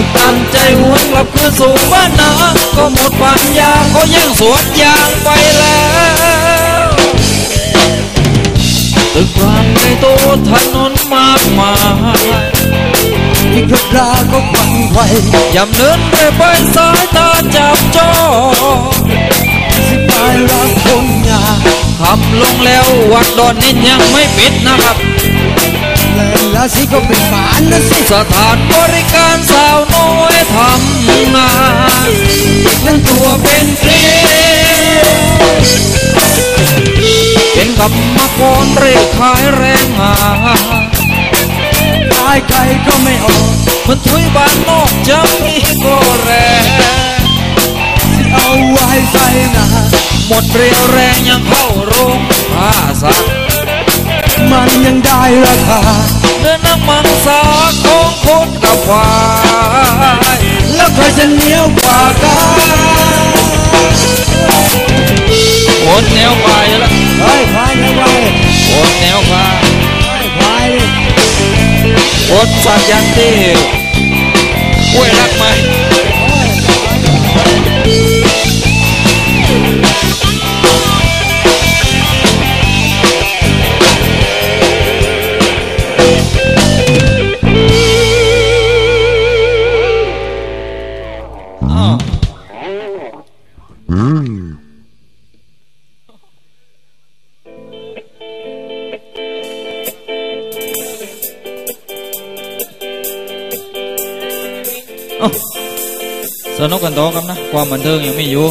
ากตั้งใจหวนกลับคืนสู่บ้านนาก็หมดปัญญาก็ยังสวนยางไปแล้วตึกรามในโตถนนมากมายอีกคราก็ควันไฟยำเนินไปไปสายตาจับจ้อสิไปรักคงยาทำลงแล้ววัดดอนนี้ยังไม่ปิดนะครับ แล้วสิก็เป็นฝานนะสิสถานบริการสาวน้อยทำงานนั่นตัวเป็นเกลีเป็นกับมาก่อนเรียกขายแรงงานขายใครก็ไม่ออกมันทุยบ้านนอกจะมีก็แรงสิเอาไว้ใส่นาหมดเรียวแรงยังเข้าโรงพาสัตว์ มันยังได้ราคาเนื้อน้ำมังสาของคนกับควายแล้วใครจะเหนียวกว่ากันคนแนวควายแล้วเฮ้ยควายแนวควายคนแนวควายควายคนสักยันที่ห้วยรักไหม สนุกกันต่อครับนะ ความบันเทิงยังไม่อยู่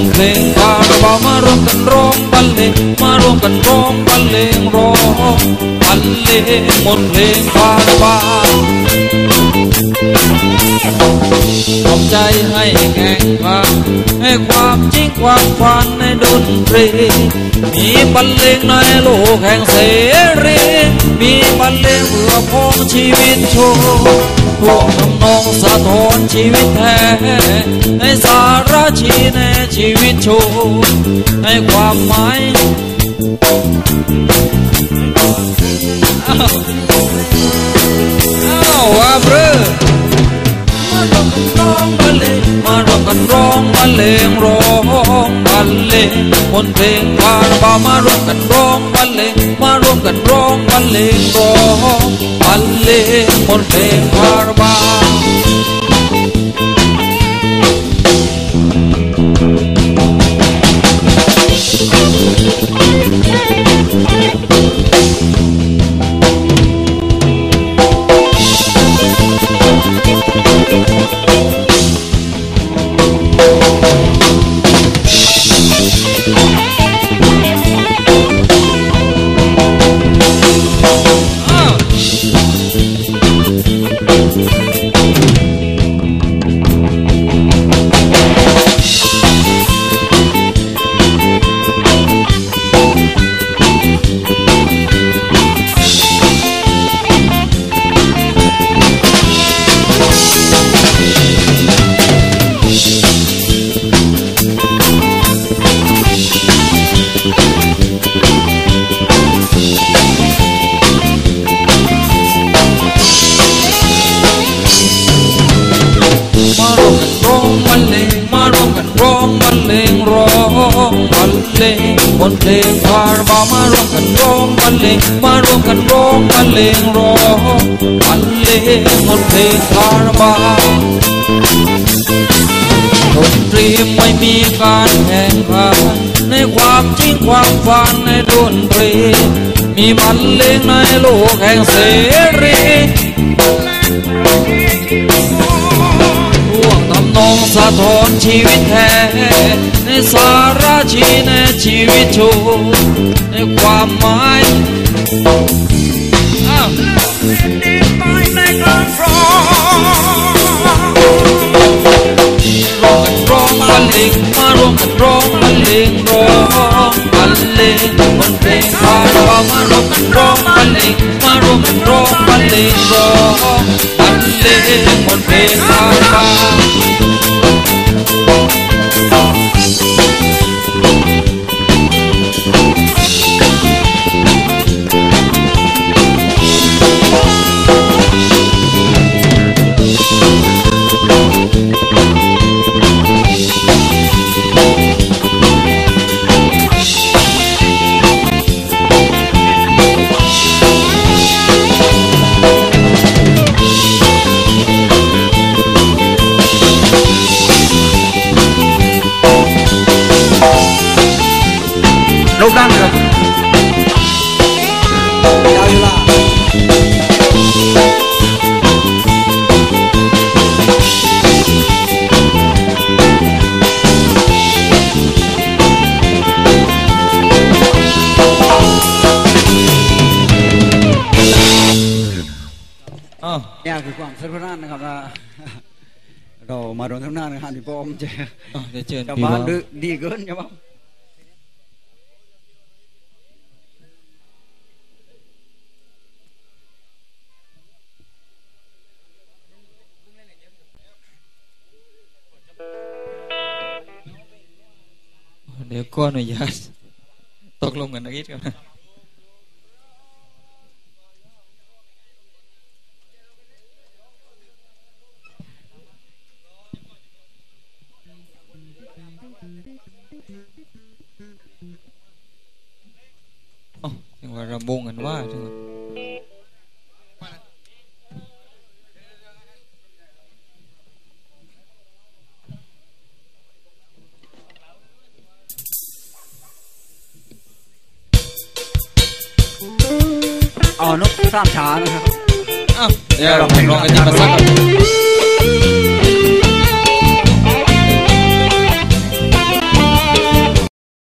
นเพลงคาราบาวมารวมกันร้องบรรเลงมารวมกันร้องบรรเลงร้องบรรเลงมนเพลงคาราบาวทำใจให้แข่งขันให้ความจริงความฝัน ดนตรี มีบรรเลงในโลกแห่งเสรี มีบรรเลงเพื่อพ้องชีวิตโชว์พวกทำนองสะท้อนชีวิตแท้ ให้สาระชีในชีวิตโชว์ให้ความหมายอ้าวว่าเบ้อมารวมกันร้องบรรเลงมาร้องกันร้องบรรเลงร งบนเพลงคาราบาวมาร่วมกันร้องบรรเลงมาร่วมกันร้องบรรเลงร้องบรรเลงมนเพลงคาราบา นเพลงคาราบาวมารวมกันร้องบรรเลงมารวมกันร้องบรรเลงร้องบรรเลงบนเพลงคาราบาวดนตรีไม่มีการแข่งขันในความจริงความฝันในดนตรีมีบรรเลงในโลกแห่งเสรีท่วงทำนองสะท้อนชีวิตแท้ ในสาระชีในชีวิตชูในความหมายอ้าวร้องกันร้องบรรเลงมาร้องกันร้องบรรเลงร้องบรรเลงบนเพลงพาเรามาร้องกันร้องบรรเลงมาร้องกันร้องบรรเลงร้อง เรามาโดนทำหน้านะครับที่ป้อมเจอ้าวเดี๋ยวเชิญชาวพี่บ้านบ่าวดื้อดีเกินใช่ปะเดี๋ยวก็อนุญาตตกลงกันนักนิดกัน อ๋อยังว่าระบงกันว่าจังหวะอ๋อนกสามช้านะครับ อ้าว เดี๋ยวเราลองกันที่มาสักกัน